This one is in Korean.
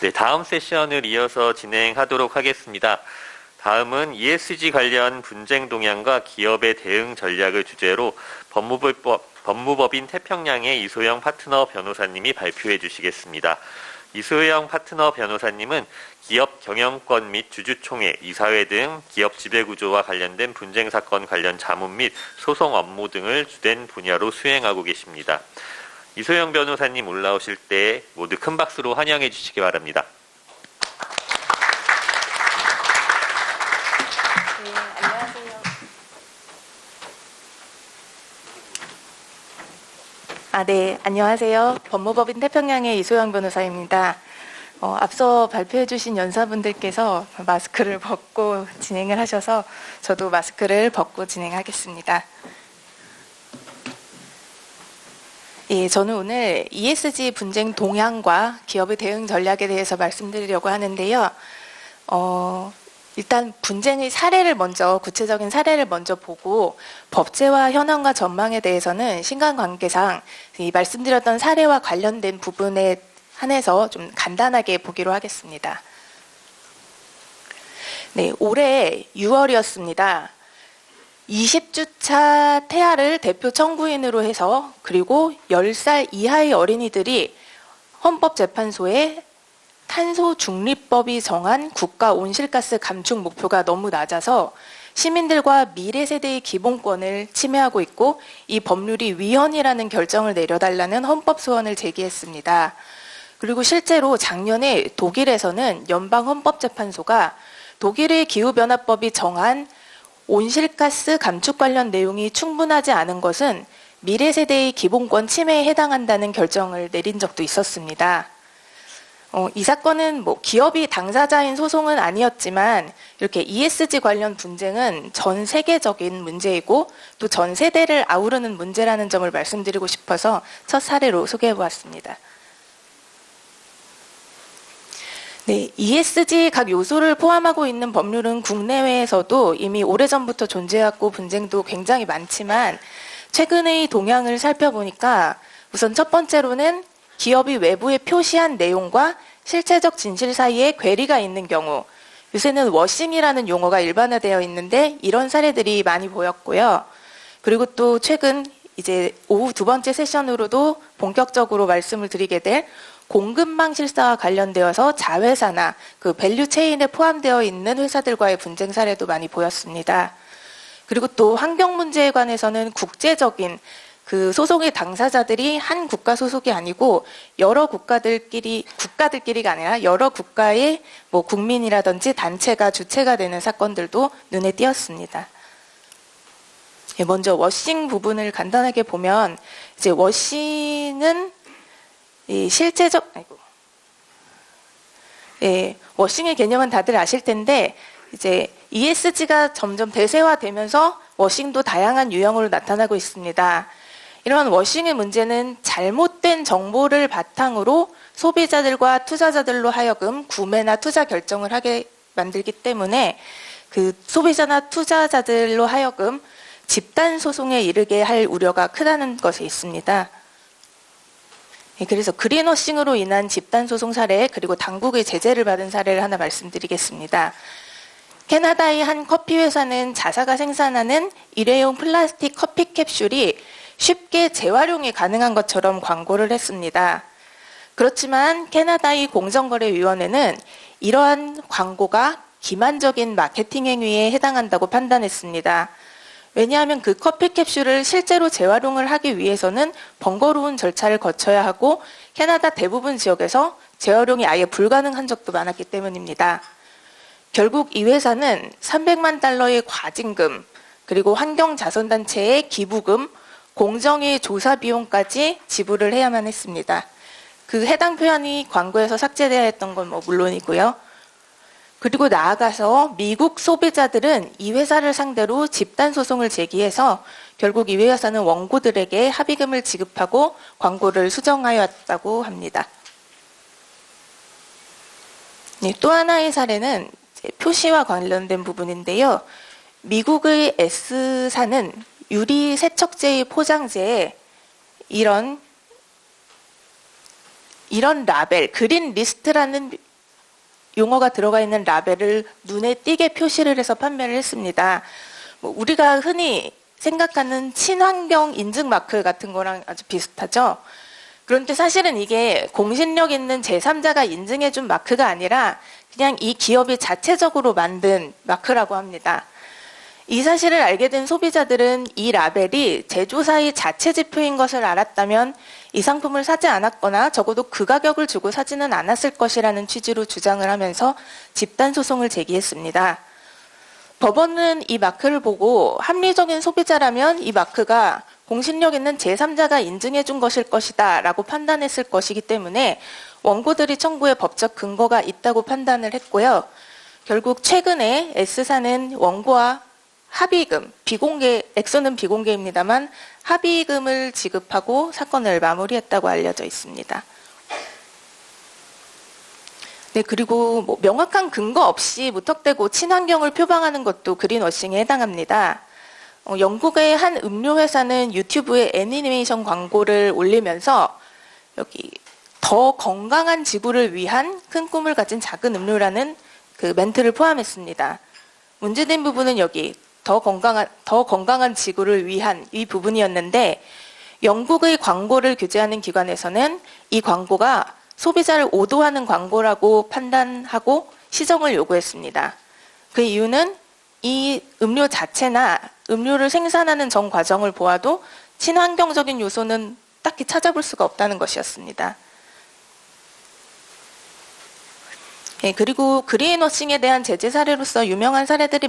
네, 다음 세션을 이어서 진행하도록 하겠습니다. 다음은 ESG 관련 분쟁 동향과 기업의 대응 전략을 주제로 법무법, 법무법 인 태평양의 이소영 파트너 변호사님이 발표해 주시겠습니다. 이소영 파트너 변호사님은 기업 경영권 및 주주총회, 이사회 등 기업 지배구조와 관련된 분쟁 사건 관련 자문 및 소송 업무 등을 주된 분야로 수행하고 계십니다. 이소영 변호사님 올라오실 때 모두 큰 박수로 환영해 주시기 바랍니다. 네. 아, 네, 안녕하세요. 법무법인 태평양의 이소영 변호사입니다. 어, 앞서 발표해 주신 연사분들께서 마스크를 벗고 진행을 하셔서 저도 마스크를 벗고 진행하겠습니다. 예, 저는 오늘 ESG 분쟁 동향과 기업의 대응 전략에 대해서 말씀드리려고 하는데요. 어, 일단 분쟁의 사례를 먼저 구체적인 사례를 먼저 보고 법제와 현황과 전망에 대해서는 신간 관계상 이 말씀드렸던 사례와 관련된 부분에 한해서 좀 간단하게 보기로 하겠습니다. 네, 올해 6월이었습니다. 20주차 태아를 대표 청구인으로 해서 그리고 10살 이하의 어린이들이 헌법재판소에 탄소 중립법이 정한 국가 온실가스 감축 목표가 너무 낮아서 시민들과 미래 세대의 기본권을 침해하고 있고 이 법률이 위헌이라는 결정을 내려달라는 헌법 소원을 제기했습니다. 그리고 실제로 작년에 독일에서는 연방 헌법재판소가 독일의 기후변화법이 정한 온실가스 감축 관련 내용이 충분하지 않은 것은 미래 세대의 기본권 침해에 해당한다는 결정을 내린 적도 있었습니다. 어, 이 사건은 뭐 기업이 당사자인 소송은 아니었지만 이렇게 ESG 관련 분쟁은 전 세계적인 문제이고 또 전 세대를 아우르는 문제라는 점을 말씀드리고 싶어서 첫 사례로 소개해 보았습니다. 네, ESG 각 요소를 포함하고 있는 법률은 국내외에서도 이미 오래전부터 존재하고 분쟁도 굉장히 많지만 최근의 동향을 살펴보니까 우선 첫 번째로는 기업이 외부에 표시한 내용과 실체적 진실 사이에 괴리가 있는 경우 요새는 워싱이라는 용어가 일반화되어 있는데 이런 사례들이 많이 보였고요. 그리고 또 최근 이제 오후 두 번째 세션으로도 본격적으로 말씀을 드리게 될 공급망 실사와 관련되어서 자회사나 그 밸류 체인에 포함되어 있는 회사들과의 분쟁 사례도 많이 보였습니다. 그리고 또 환경 문제에 관해서는 국제적인 그 소송의 당사자들이 한 국가 소속이 아니고 여러 국가들끼리 국가들끼리가 아니라 여러 국가의 뭐 국민이라든지 단체가 주체가 되는 사건들도 눈에 띄었습니다. 예, 먼저 워싱 부분을 간단하게 보면 이제 워싱은 이 실제적 아이고 예, 워싱의 개념은 다들 아실 텐데 이제 ESG가 점점 대세화되면서 워싱도 다양한 유형으로 나타나고 있습니다. 이런 워싱의 문제는 잘못된 정보를 바탕으로 소비자들과 투자자들로 하여금 구매나 투자 결정을 하게 만들기 때문에 그 소비자나 투자자들로 하여금 집단 소송에 이르게 할 우려가 크다는 것이 있습니다. 예, 그래서 그린워싱으로 인한 집단 소송 사례 그리고 당국의 제재를 받은 사례를 하나 말씀드리겠습니다. 캐나다의 한 커피 회사는 자사가 생산하는 일회용 플라스틱 커피 캡슐이 쉽게 재활용이 가능한 것처럼 광고를 했습니다. 그렇지만 캐나다의 공정거래위원회는 이러한 광고가 기만적인 마케팅 행위에 해당한다고 판단했습니다. 왜냐하면 그 커피 캡슐을 실제로 재활용을 하기 위해서는 번거로운 절차를 거쳐야 하고 캐나다 대부분 지역에서 재활용이 아예 불가능한 적도 많았기 때문입니다. 결국 이 회사는 300만 달러의 과징금, 그리고 환경자선단체의 기부금, 공정위 조사 비용까지 지불을 해야만 했습니다. 그 해당 표현이 광고에서 삭제되어야 했던 건 뭐 물론이고요. 그리고 나아가서 미국 소비자들은 이 회사를 상대로 집단 소송을 제기해서 결국 이 회사는 원고들에게 합의금을 지급하고 광고를 수정하였다고 합니다. 네, 또 하나의 사례는 표시와 관련된 부분인데요. 미국의 S사는 유리 세척제의 포장재에 이런 이런 라벨, 그린 리스트라는 용어가 들어가 있는 라벨을 눈에 띄게 표시를 해서 판매를 했습니다. 뭐 우리가 흔히 생각하는 친환경 인증 마크 같은 거랑 아주 비슷하죠. 그런데 사실은 이게 공신력 있는 제3자가 인증해준 마크가 아니라 그냥 이 기업이 자체적으로 만든 마크라고 합니다. 이 사실을 알게 된 소비자들은 이 라벨이 제조사의 자체 지표인 것을 알았다면 이 상품을 사지 않았거나 적어도 그 가격을 주고 사지는 않았을 것이라는 취지로 주장을 하면서 집단 소송을 제기했습니다. 법원은 이 마크를 보고 합리적인 소비자라면 이 마크가 공신력 있는 제3자가 인증해 준 것일 것이다 라고 판단했을 것이기 때문에 원고들이 청구에 법적 근거가 있다고 판단을 했고요. 결국 최근에 S사는 원고와 합의금, 비공개, 액수는 비공개입니다만 합의금을 지급하고 사건을 마무리했다고 알려져 있습니다. 네, 그리고 뭐 명확한 근거 없이 무턱대고 친환경을 표방하는 것도 그린워싱에 해당합니다. 어, 영국의 한 음료 회사는 유튜브에 애니메이션 광고를 올리면서 여기 더 건강한 지구를 위한 큰 꿈을 가진 작은 음료라는 그 멘트를 포함했습니다. 문제된 부분은 여기 더 건강한 더 건강한 지구를 위한 이 부분이었는데 영국의 광고를 규제하는 기관에서는 이 광고가 소비자를 오도하는 광고라고 판단하고 시정을 요구했습니다. 그 이유는 이 음료 자체나 음료를 생산하는 전 과정을 보아도 친환경적인 요소는 딱히 찾아볼 수가 없다는 것이었습니다. 예, 그리고 그린워싱에 대한 제재 사례로서 유명한 사례들이